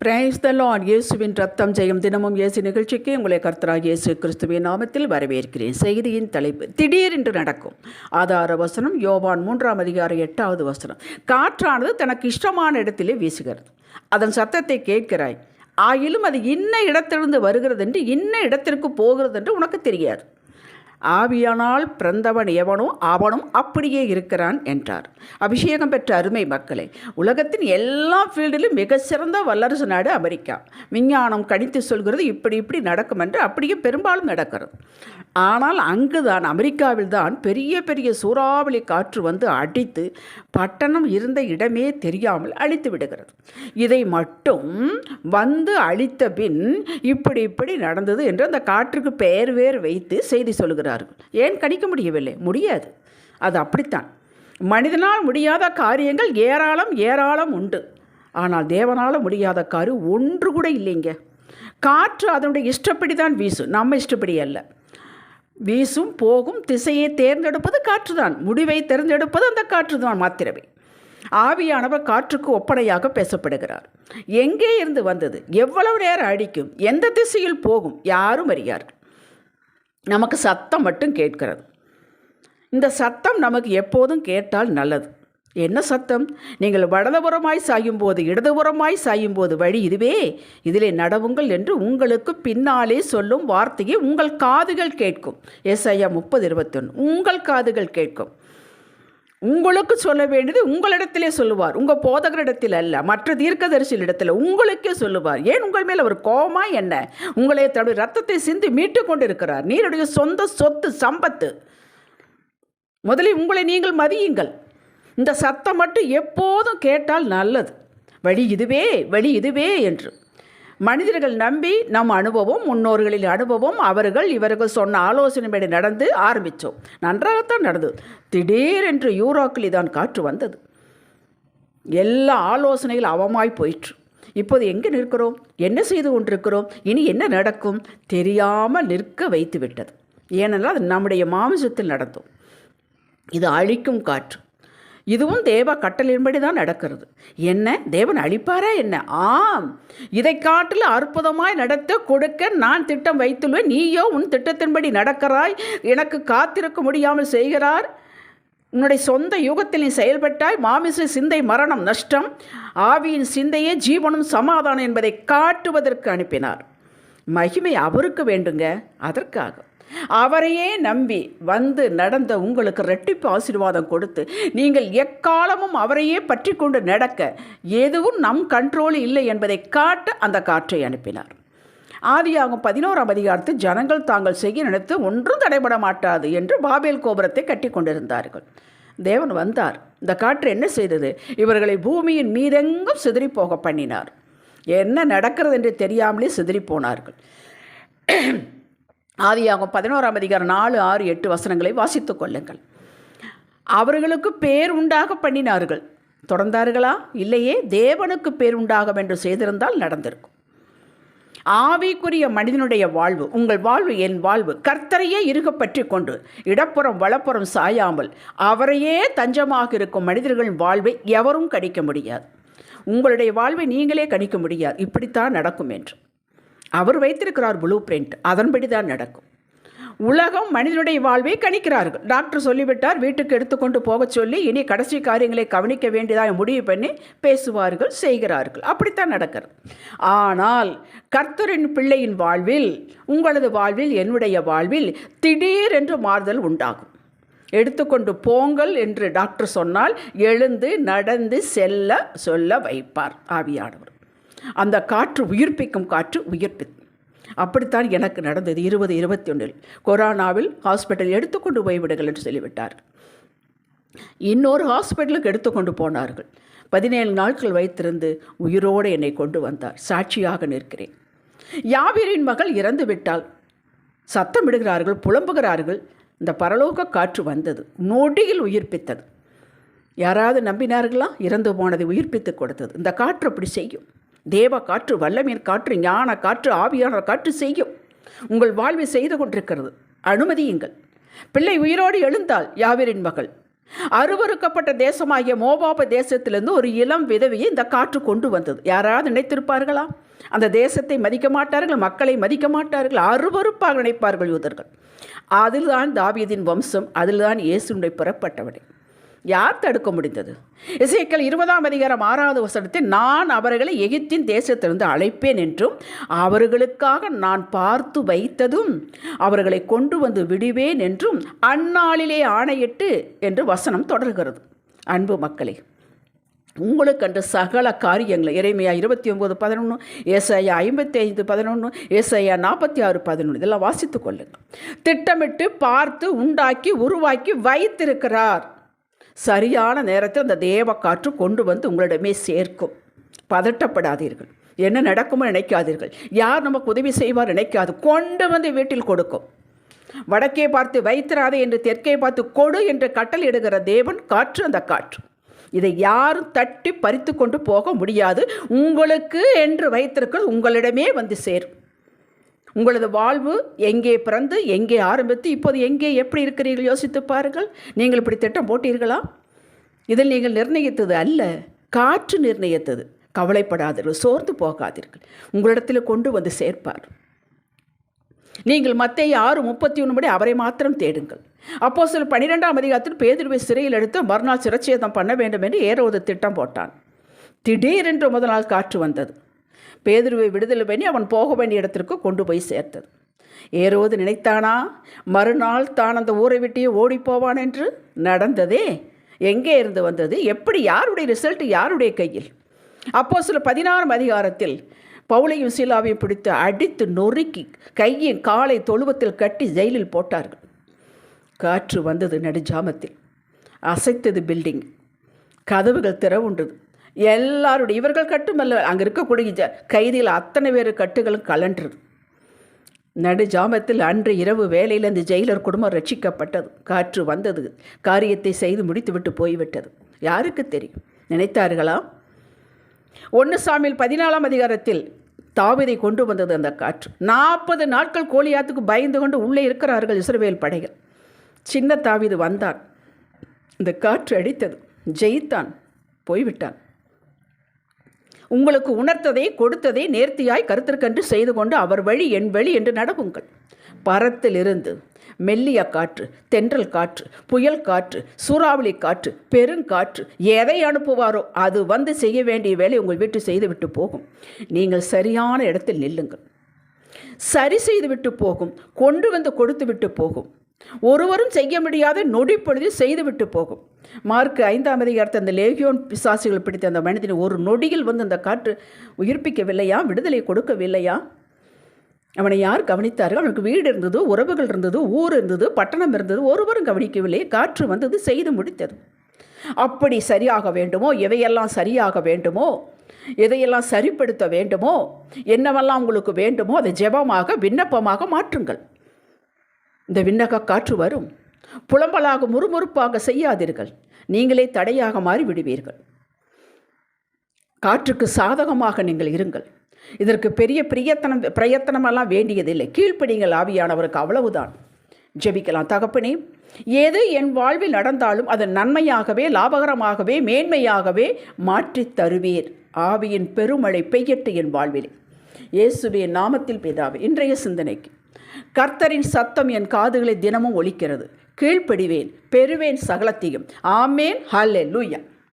Praise the Lord இயேசுவின் ரத்தம் ஜெயம் தினமும் இயேசு நிகழ்ச்சிக்கு உங்களை கர்த்தராக இயேசு கிறிஸ்துவின் நாமத்தில் வரவேற்கிறேன். செய்தியின் தலைப்பு திடீரென்று நடக்கும். ஆதார வசனம் யோவான் மூன்றாம் அதிகாரம் எட்டாவது வசனம். காற்றானது தனக்கு இஷ்டமான இடத்திலே வீசுகிறது. அதன் சத்தத்தை கேட்கிறாய். ஆயிலும் அது இன்ன இடத்திலிருந்து வருகிறது என்று இன்ன இடத்திற்கு போகிறது என்று உனக்கு தெரியாது. ஆவியானால் பிறந்தவன் எவனோ அவனும் அப்படியே இருக்கிறான் என்றார். அபிஷேகம் பெற்ற அருமை மக்களே உலகத்தின் எல்லா ஃபீல்டிலும் மிக சிறந்த வல்லரசு நாடு அமெரிக்கா. விஞ்ஞானம் கணித்து சொல்கிறது இப்படி இப்படி நடக்கும் என்று அப்படியே பெரும்பாலும் நடக்கிறது. ஆனால் அங்குதான் அமெரிக்காவில் தான் பெரிய பெரிய சூறாவளி காற்று வந்து அடித்து பட்டணம் இருந்த இடமே தெரியாமல் அழித்து விடுகிறது. இதை மட்டும் வந்து அழித்த பின் இப்படி இப்படி நடந்தது என்று அந்த காற்றுக்கு பெயர் வேறு வைத்து செய்தி சொல்கிறார்கள் ஏன் கணிக்க முடியவில்லை? முடியாது. அது அப்படித்தான். மனிதனால் முடியாத காரியங்கள் ஏராளம் ஏராளம் உண்டு. ஆனால் தேவனால் முடியாத காரு ஒன்று கூட இல்லைங்க. காற்று அதனுடைய இஷ்டப்படி தான் வீசும். நம்ம இஷ்டப்படி அல்ல. வீசும் போகும் திசையை தேர்ந்தெடுப்பது காற்று தான் முடிவை தேர்ந்தெடுப்பது அந்த காற்று தான் மாத்திரமே. ஆவியானவர் காற்றுக்கு ஒப்படையாக பேசப்படுகிறார். எங்கே இருந்து வந்தது? எவ்வளவு நேரம் அடிக்கும்? எந்த திசையில் போகும்? யாரும் அறியார்கள். நமக்கு சத்தம் மட்டும் கேட்கிறது. இந்த சத்தம் நமக்கு எப்போதும் கேட்டால் நல்லது. என்ன சத்தம்? நீங்கள் வடதுபுறமாய் சாயும் போது இடதுபுறமாய் சாயும் போது வழி இதுவே. இதிலே நடவுங்கள் என்று உங்களுக்கு பின்னாலே சொல்லும் வார்த்தையை உங்கள் காதுகள் கேட்கும். ஏசாயா முப்பது இருபத்தொன்று உங்கள் காதுகள் கேட்கும். உங்களுக்கு சொல்ல வேண்டியது உங்களிடத்திலே சொல்லுவார். உங்கள் போதகரிடத்தில் அல்ல மற்ற தீர்க்கதரிசியிடத்தில் உங்களுக்கே சொல்லுவார். ஏன் உங்கள் மேல் அவர் கோமா என்ன? உங்களை தன்னுடைய ரத்தத்தை சிந்தி மீட்டு கொண்டிருக்கிறார். நீருடைய சொந்த சொத்து சம்பத்து. முதலில் உங்களை நீங்கள் மதியுங்கள். இந்த சத்தம் மட்டும் எப்போதும் கேட்டால் நல்லது. வழி இதுவே வழி இதுவே என்று. மனிதர்கள் நம்பி நம் அனுபவம் முன்னோர்களின் அனுபவம் அவர்கள் இவர்கள் சொன்ன ஆலோசனைபடி நடந்து ஆரம்பித்தோம் நன்றாகத்தான் நடந்தது. திடீரென்று யூரோக்கில் தான் காற்று வந்தது. எல்லா ஆலோசனைகள் அவமாய் போயிற்று. இப்போது எங்கே நிற்கிறோம்? என்ன செய்து கொண்டிருக்கிறோம்? இனி என்ன நடக்கும்? தெரியாமல் நிற்க வைத்து விட்டது ஏனென்றால் அது நம்முடைய மாமிசத்தில் நடந்தோம். இது அழிக்கும் காற்று. இதுவும் தேவ கட்டளின்படி தான் நடக்கிறது. என்ன? தேவன் அழிப்பாரா என்ன? ஆம். இதை காட்டில் அற்புதமாய் நடத்த கொடுக்க நான் திட்டம் வைத்துள்ளேன் நீயோ உன் திட்டத்தின்படி நடக்கிறாய். எனக்கு காத்திருக்க முடியாமல் செய்கிறார். உன்னுடைய சொந்த யுகத்தில் நீ செயல்பட்டாய். மாமிச சிந்தை மரணம் நஷ்டம். ஆவியின் சிந்தையே ஜீவனும் சமாதானம் என்பதை காட்டுவதற்கு அனுப்பினார். மகிமை அவருக்கு வேண்டுங்க. அதற்காக. அவரையே நம்பி வந்து நடந்த உங்களுக்கு ரெட்டிப்பு ஆசீர்வாதம் கொடுத்து நீங்கள் எக்காலமும் அவரையே பற்றி கொண்டு நடக்க எதுவும் நம் கண்ட்ரோல் இல்லை என்பதை காட்ட அந்த காற்றை அனுப்பினார். ஆதியாகும் பதினோராம் அதிகாரத்து ஜனங்கள் தாங்கள் செய்ய நினைத்து ஒன்றும் தடைபட மாட்டாது என்று பாபேல் கோபுரத்தை கட்டி கொண்டிருந்தார்கள். தேவன் வந்தார். இந்த காற்று என்ன செய்தது? இவர்களை பூமியின் மீதெங்கும் சிதறி போக பண்ணினார். என்ன நடக்கிறது என்று தெரியாமலே சிதறி போனார்கள். ஆதியாகும் பதினோராம் அதிகாரம் நாலு ஆறு எட்டு வசனங்களை வாசித்து கொள்ளுங்கள். அவர்களுக்கு பேர் உண்டாக பண்ணினார்கள். தொடர்ந்தார்களா? இல்லையே. தேவனுக்கு பேர் உண்டாகும் என்று செய்திருந்தால் நடந்திருக்கும். ஆவிக்குரிய மனிதனுடைய வாழ்வு உங்கள் வாழ்வு என் வாழ்வு கர்த்தரையே இருக பற்றி கொண்டு இடப்புறம் வலப்புறம் சாயாமல் அவரையே தஞ்சமாக இருக்கும் மனிதர்களின் வாழ்வை எவரும் கணிக்க முடியாது. உங்களுடைய வாழ்வை நீங்களே கணிக்க முடியாது. இப்படித்தான் நடக்கும் என்று. அவர் வைத்திருக்கிறார் ப்ளூ பிரிண்ட் அதன்படி தான் நடக்கும். உலகம் மனிதனுடைய வாழ்வை கணிக்கிறார்கள். டாக்டர் சொல்லிவிட்டார் வீட்டுக்கு எடுத்துக்கொண்டு போக சொல்லி இனி கடைசி காரியங்களை கவனிக்க வேண்டியதாக முடிவு பண்ணி பேசுவார்கள் செய்கிறார்கள். அப்படித்தான் நடக்கிறது. ஆனால் கர்த்தரின் பிள்ளையின் வாழ்வில் உங்களது வாழ்வில் என்னுடைய வாழ்வில் திடீரென்று மாறுதல் உண்டாகும். எடுத்துக்கொண்டு போங்கள் என்று டாக்டர் சொன்னால் எழுந்து நடந்து செல்ல சொல்ல வைப்பார் ஆவியானவர். அந்த காற்று உயிர்ப்பிக்கும் காற்று உயிர்ப்பிக்கும் அப்படித்தான் எனக்கு நடந்தது இருபது இருபத்தி ஒன்றில் கொரோனாவில் ஹாஸ்பிட்டல் எடுத்துக்கொண்டு போய்விடுங்கள் என்று சொல்லிவிட்டார். இன்னொரு ஹாஸ்பிட்டலுக்கு எடுத்துக்கொண்டு போனார்கள். பதினேழு நாட்கள் வைத்திருந்து உயிரோடு என்னை கொண்டு வந்தார். சாட்சியாக நிற்கிறேன். யாவீரின் மகள் இறந்து விட்டால் சத்தமிடுகிறார்கள் புலம்புகிறார்கள். இந்த பரலோக காற்று வந்தது. நொடியில் உயிர்ப்பித்தது. யாராவது நம்பினார்களா? இறந்து போனதை உயிர்ப்பித்து கொடுத்தது. இந்த காற்று அப்படி செய்யும். தேவ காற்று வல்லமையின் காற்று ஞான காற்று ஆவியான காற்று செய்யும். உங்கள் வாழ்வை செய்து கொண்டிருக்கிறது. அனுமதியுங்கள். பிள்ளை உயிரோடு எழுந்தால் யாவரின் மகள். அருவறுக்கப்பட்ட தேசமாகிய மோபாப தேசத்திலிருந்து ஒரு இளம் விதவியை இந்த காற்று கொண்டு வந்தது. யாராவது நினைத்திருப்பார்களா? அந்த தேசத்தை மதிக்க மாட்டார்கள் மக்களை மதிக்க மாட்டார்கள் அருவறுப்பாக நினைப்பார்கள் யூதர்கள். அதில்தான் தாவியதின் வம்சம் அதில்தான் இயேசுடைய புறப்பட்டவனை. யார் தடுக்க முடிந்தது? இசைக்கள் இருபதாம் அதிகாரம் ஆறாவது வசனத்தில் நான் அவர்களை எகிப்தின் தேசத்திலிருந்து அழைப்பேன் என்றும் அவர்களுக்காக நான் பார்த்து வைத்ததும் அவர்களை கொண்டு வந்து விடுவேன் என்றும் அந்நாளிலே ஆணையிட்டு என்று வசனம் தொடர்கிறது. அன்பு மக்களே உங்களுக்கு அன்று சகல காரியங்களை இறைமையா இருபத்தி ஒம்பது பதினொன்று ஏசாயா ஐம்பத்தி ஐந்து பதினொன்று ஏசாயா நாற்பத்தி ஆறு பதினொன்று இதெல்லாம் வாசித்து கொள்ளுங்கள். திட்டமிட்டு பார்த்து உண்டாக்கி உருவாக்கி வைத்திருக்கிறார் சரியான நேரத்தில் அந்த தேவ காற்று கொண்டு வந்து உங்களிடமே சேர்க்கும். பதட்டப்படாதீர்கள். என்ன நடக்குமோ நினைக்காதீர்கள். யார் நமக்கு உதவி செய்வார் நினைக்காது. கொண்டு வந்து வீட்டில் கொடுக்கும். வடக்கே பார்த்து வைத்திராதே என்று தெற்கே பார்த்து கொடு என்று கட்டளையிடுகிற தேவன் காற்று அந்த காற்று. இதை யாரும் தட்டி பறித்து கொண்டு போக முடியாது. உங்களுக்கு என்று வைத்திருக்கிறது உங்களிடமே வந்து சேரும். உங்களது வாழ்வு எங்கே பிறந்து எங்கே ஆரம்பித்து இப்போது எங்கே எப்படி இருக்கிறீர்கள் யோசித்து பாருங்கள். நீங்கள் இப்படி திட்டம் போட்டீர்களா? இதில் நீங்கள் நிர்ணயித்தது அல்ல காற்று நிர்ணயித்தது. கவலைப்படாதீர்கள் சோர்ந்து போகாதீர்கள். உங்களிடத்தில் கொண்டு வந்து சேர்ப்பார். நீங்கள் மத்திய ஆறு முப்பத்தி ஒன்று படி அவரை மாத்திரம் தேடுங்கள். அப்போ சில பன்னிரெண்டாம் அதிகாரத்தில் பேதிருவை சிறையில் எடுத்து மறுநாள் சிரச்சேதம் பண்ண வேண்டும் என்று ஏறவது திட்டம் போட்டான். திடீரென்று முதல் நாள் காற்று வந்தது. பேதுருவை விடுதலை பண்ணி அவன் போக வேண்டிய இடத்திற்கு கொண்டு போய் சேர்த்தது. ஏரோது நினைத்தானா? மறுநாள் தான் அந்த ஊரை விட்டே ஓடிப்போவான் என்று? நடந்ததே. எங்கே இருந்து வந்தது? எப்படி? யாருடைய ரிசல்ட் யாருடைய கையில்? அப்போ சில பதினாறாம் அதிகாரத்தில் பவுளையும் சீலாவையும் பிடித்து அடித்து நொறுக்கி கையின் காலை தொழுவத்தில் கட்டி ஜெயிலில் போட்டார்கள். காற்று வந்தது நடுஜாமத்தில் அசைத்தது பில்டிங் கதவுகள் திறவுண்டது. எல்லாருடைய இவர்கள் கட்டுமல்ல அங்கே இருக்கக்கூடிய கைதியில் அத்தனை பேர் கட்டுகளும் கலன்றது. நடு ஜாமத்தில் அன்று இரவு வேலையில் அந்த ஜெயிலர் குடும்பம் ரட்சிக்கப்பட்டது. காற்று வந்தது. காரியத்தை செய்து முடித்துவிட்டு போய்விட்டது. யாருக்கு தெரியும்? நினைத்தார்களா? ஒன்று சாமியில் பதினாலாம் அதிகாரத்தில் தாவிதை கொண்டு வந்தது அந்த காற்று. நாற்பது நாட்கள் கோழியாத்துக்கு பயந்து கொண்டு உள்ளே இருக்கிறார்கள் இஸ்ரவேல் படைகள். சின்ன தாவிது வந்தான். இந்த காற்று அடித்தது. ஜெயித்தான். போய்விட்டான். உங்களுக்கு உணர்த்ததை கொடுத்ததை நேர்த்தியாய் கருத்திற்கன்று செய்து கொண்டு அவர் வழி என் வழி என்று நடவுங்கள் பரத்திலிருந்து மெல்லிய காற்று தென்றல் காற்று புயல் காற்று சூறாவளி காற்று பெருங்காற்று எதை அனுப்புவாரோ அது வந்து செய்ய வேண்டிய வேலை உங்கள் வீட்டு செய்துவிட்டு போகும். நீங்கள் சரியான இடத்தில் நில்லுங்கள். சரி செய்துவிட்டு போகும். கொண்டு வந்து கொடுத்து விட்டு போகும். ஒருவரும் செய்ய முடியாத நொடிப்பொழுதில் செய்துவிட்டு போகும். மார்க் ஐந்தாம் அதிகாரத்தை அந்த லேகியோன் பிசாசுகள் பிடித்த அந்த மனிதனை ஒரு நொடியில் வந்து அந்த காற்று உயிர்ப்பிக்கவில்லையா? விடுதலை கொடுக்கவில்லையா? அவனை யார் கவனித்தார்கள்? அவனுக்கு வீடு இருந்தது உறவுகள் இருந்தது ஊர் இருந்தது பட்டணம் இருந்தது. ஒருவரும் கவனிக்கவில்லை. காற்று வந்தது செய்து முடித்தது. அப்படி சரியாக வேண்டுமோ? எவையெல்லாம் சரியாக வேண்டுமோ? எதையெல்லாம் சரிப்படுத்த வேண்டுமோ? என்னவெல்லாம் உங்களுக்கு வேண்டுமோ? அதை ஜெபமாக விண்ணப்பமாக மாற்றுங்கள். இந்த விண்ணக காற்று வரும். புலம்பலாக முறுமுறுப்பாக செய்யாதீர்கள். நீங்களே தடையாக மாறி விடுவீர்கள் காற்றுக்கு சாதகமாக நீங்கள் இருங்கள். இதற்கு பெரிய பிரியத்தனம் பிரயத்தனமெல்லாம் வேண்டியதில்லை. கீழ்ப்படிங்கள் ஆவியானவருக்கு அவ்வளவுதான். ஜெபிக்கலாம். தகப்பனே ஏது என் வாழ்வில் நடந்தாலும் அது நன்மையாகவே லாபகரமாகவே மேன்மையாகவே மாற்றித் தருவீர். ஆவியின் பெருமழை பெய்யட்டு என் வாழ்விலே. இயேசுவின் நாமத்தில் பிதாவே இன்றைய சிந்தனைக்கு கர்த்தரின் சத்தம் என் காதுகளை தினமும் ஒலிக்கிறது. கீழ்ப்படிவேன் பெறுவேன் சகலத்தையும். ஆமேன். ஹல்லே லூயா